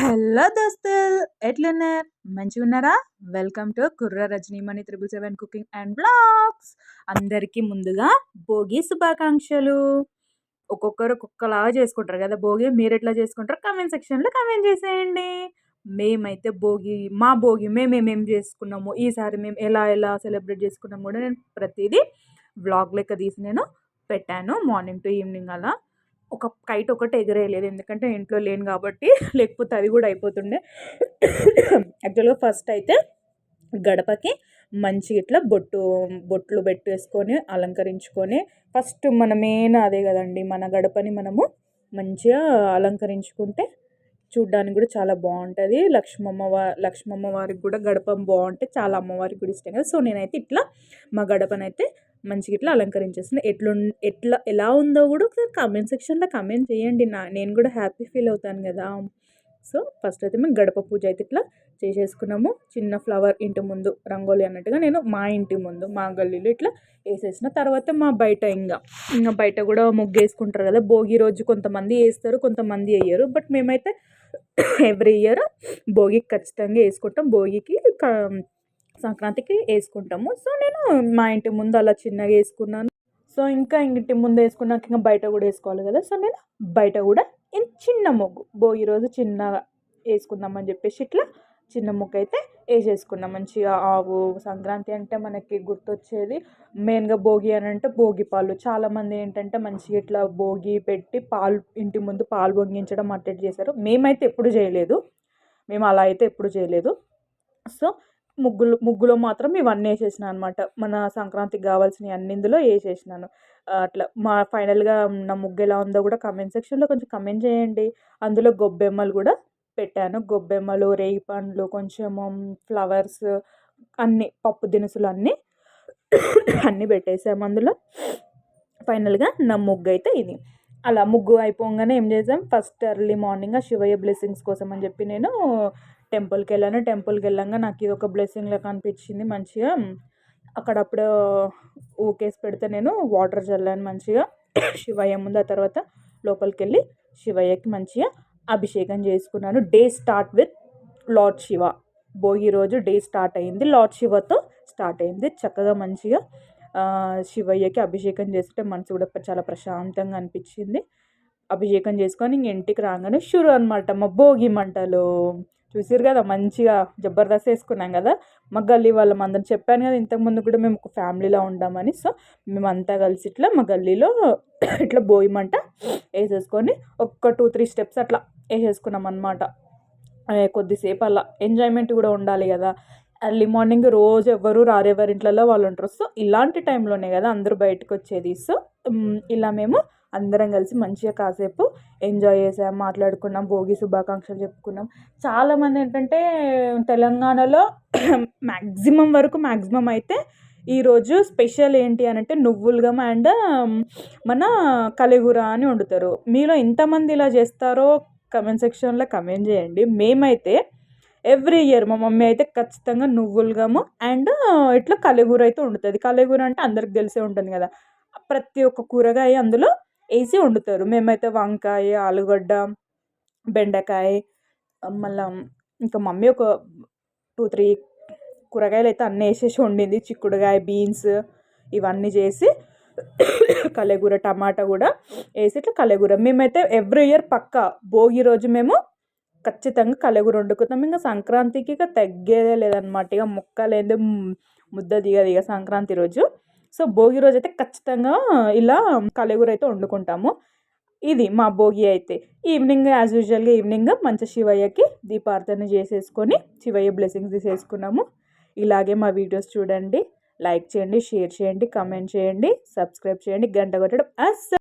Hello దోస్తులు ఎట్లున్నారు మంచిగా ఉన్నారా? Welcome to Kurra Rajanimani triple seven cooking and blogs. అందరికీ ముందుగా భోగి శుభాకాంక్షలు. ఒక్కొక్కరు ఒక్కొక్కలాగా చేసుకుంటారు కదా భోగి మీరు ఎట్లా చేసుకుంటారు కమెంట్ సెక్షన్లో కమెంట్ చేసేయండి. మేమైతే భోగి మా భోగి మేమేమేం చేసుకున్నాము. ఈసారి మేము ఎలా ఎలా సెలబ్రేట్ చేసుకున్నాము కూడా నేను ప్రతిదీ వ్లాగ్ లెక్క తీసి నేను పెట్టాను. మార్నింగ్ టు ఈవినింగ్ అలా. ఒక కైట్ ఒకటి ఎగరేయలేదు. ఎందుకంటే ఇంట్లో లేను కాబట్టి లేకపోతే అది కూడా అయిపోతుండే. యాక్చువల్గా ఫస్ట్ అయితే గడపకి మంచి ఇట్లా బొట్టు బొట్లు పెట్టేసుకొని అలంకరించుకొని ఫస్ట్ మన మెయిన్ అదే కదండి మన గడపని మనము మంచిగా అలంకరించుకుంటే చూడ్డానికి కూడా చాలా బాగుంటుంది. లక్ష్మమ్మ వా లక్ష్మమ్మ వారికి కూడా గడప బాగుంటే చాలా అమ్మవారికి కూడా ఇష్టం కదా. సో నేనైతే ఇట్లా మా గడపనైతే మంచిగా ఇట్లా అలంకరించేసిన ఎట్లు ఎట్లా ఎలా ఉందో కూడా ఒకసారి కామెంట్ సెక్షన్లో కామెంట్ చేయండి. నా నేను కూడా హ్యాపీ ఫీల్ అవుతాను కదా. సో ఫస్ట్ అయితే మేము గడప పూజ అయితే ఇట్లా చేసేసుకున్నాము. చిన్న ఫ్లవర్ ఇంటి ముందు రంగోలి అన్నట్టుగా నేను మా ఇంటి ముందు మా గల్లీలో ఇట్లా వేసేసిన తర్వాత మా బయట ఇంకా ఇంకా బయట కూడా ముగ్గు వేసుకుంటారు కదా. భోగి రోజు కొంతమంది వేస్తారు కొంతమంది వేయరు. బట్ మేమైతే ఎవ్రీ ఇయర్ భోగికి ఖచ్చితంగా వేసుకుంటాం. భోగికి సంక్రాంతికి వేసుకుంటాము. సో నేను మా ఇంటి ముందు అలా చిన్నగా వేసుకున్నాను. సో ఇంకా ఇంటి ముందు వేసుకున్నాక ఇంకా బయట కూడా వేసుకోవాలి కదా. సో నేను బయట కూడా చిన్న మొగ్గు భోగి రోజు చిన్నగా వేసుకుందామని చెప్పేసి ఇట్లా చిన్న ముక్క అయితే వేసేసుకున్నాం మంచిగా ఆవు సంక్రాంతి అంటే మనకి గుర్తొచ్చేది మెయిన్గా భోగి అని అంటే భోగి పాలు. చాలామంది ఏంటంటే మంచిగా ఇట్లా భోగి పెట్టి పాలు ఇంటి ముందు పాలు పొంగించడం అట్టెట్ చేశారు. మేమైతే ఎప్పుడు చేయలేదు. మేము అలా అయితే ఎప్పుడు చేయలేదు. సో ముగ్గులు ముగ్గులో మాత్రం ఇవన్నీ వేసేసిన అనమాట మన సంక్రాంతికి కావాల్సినవి అన్ని ఇందులో వేసేసినాను. అట్లా మా ఫైనల్గా నా ముగ్గు ఎలా ఉందో కూడా కమెంట్ సెక్షన్లో కొంచెం కమెంట్ చేయండి. అందులో గొబ్బెమ్మలు కూడా పెట్టాను. గొబ్బెమ్మలు రేగి పండ్లు కొంచెము ఫ్లవర్స్ అన్నీ పప్పు దినుసులు అన్నీ అన్నీ పెట్టేసాము అందులో. ఫైనల్గా నా ముగ్గు అయితే ఇది. అలా ముగ్గు అయిపోగానే ఏం చేసాం? First early morning Shivayya blessings కోసం అని చెప్పి నేను టెంపుల్కి వెళ్ళాను. టెంపుల్కి వెళ్ళంగా నాకు ఇది ఒక బ్లెస్సింగ్ లాగా అనిపించింది మంచిగా. అక్కడప్పుడు ఊకేసి పెడితే నేను వాటర్ చల్లాను మంచిగా. శివయ్య ముందు ఆ తర్వాత లోపలికి వెళ్ళి శివయ్యకి మంచిగా అభిషేకం చేసుకున్నాను. Day start with lord Shiva Bhogi రోజు డే స్టార్ట్ అయింది. లార్డ్ శివతో స్టార్ట్ అయింది. చక్కగా మంచిగా శివయ్యకి అభిషేకం చేస్తే మనసు కూడా చాలా ప్రశాంతంగా అనిపించింది. అభిషేకం చేసుకొని ఇంటికి రాగానే షురు అనమాట మా భోగి మంటలు. చూసారు కదా మంచిగా జబర్దస్త్ వేసుకున్నాం కదా. మా గల్లీ వాళ్ళం అందరం చెప్పాను కదా ఇంతకుముందు కూడా మేము ఒక ఫ్యామిలీలో ఉండామని సో మేమంతా కలిసి ఇట్లా మా గల్లీలో ఇట్లా బోయమంట వేసేసుకొని ఒక్క టూ త్రీ స్టెప్స్ అట్లా వేసేసుకున్నాం అనమాట కొద్దిసేపు అలా ఎంజాయ్మెంట్ కూడా ఉండాలి కదా. ఎర్లీ మార్నింగ్ రోజు ఎవరు రారెవరి ఇంట్లలో వాళ్ళు ఉంటారు. సో ఇలాంటి టైంలోనే కదా అందరూ బయటకు వచ్చేది సో ఇలా మేము అందరం కలిసి మంచిగా కాసేపు ఎంజాయ్ చేసాం మాట్లాడుకున్నాం భోగి శుభాకాంక్షలు చెప్పుకున్నాం. చాలామంది ఏంటంటే తెలంగాణలో మ్యాక్సిమం వరకు మ్యాక్సిమం అయితే ఈరోజు స్పెషల్ ఏంటి అని అంటే నువ్వులుగం అండ్ మన కలిగుర అని వండుతారు. మీలో ఎంతమంది ఇలా చేస్తారో కమెంట్ సెక్షన్లో కమెంట్ చేయండి. మేమైతే ఎవ్రీ ఇయర్ మా మమ్మీ అయితే ఖచ్చితంగా నువ్వులుగాము అండ్ ఇట్లా కలగూర అయితే వండుతుంది. కలగూర అంటే అందరికి తెలిసే ఉంటుంది కదా. ప్రతి ఒక్క కూరగాయ అందులో వేసి వండుతారు. మేమైతే వంకాయ ఆలుగడ్డ బెండకాయ మళ్ళీ ఇంకా మమ్మీ ఒక టూ త్రీ కూరగాయలు అయితే అన్నీ వేసేసి వండింది. చిక్కుడుకాయ బీన్స్ ఇవన్నీ చేసి కలెగూర టమాటా కూడా వేసి ఇట్లా కలెగూర. మేమైతే ఎవ్రీ ఇయర్ పక్క భోగి రోజు మేము ఖచ్చితంగా కలెగూర వండుకుతాం ఇంకా సంక్రాంతికి ఇక తగ్గేదే లేదనమాట ఇక మొక్క లేదు ముద్ద దిగదు ఇక సంక్రాంతి రోజు. సో భోగి రోజు అయితే ఖచ్చితంగా ఇలా కలగూర అయితే వండుకుంటాము. ఇది మా భోగి అయితే. ఈవినింగ్ యాజ్ యూజువల్గా ఈవినింగ్ మంచి శివయ్యకి దీపార్థన చేసేసుకొని శివయ్య బ్లెస్సింగ్స్ తీసేసుకున్నాము. ఇలాగే మా వీడియోస్ చూడండి. లైక్ చేయండి షేర్ చేయండి కమెంట్ చేయండి సబ్స్క్రైబ్ చేయండి గంట కొట్టడం అస్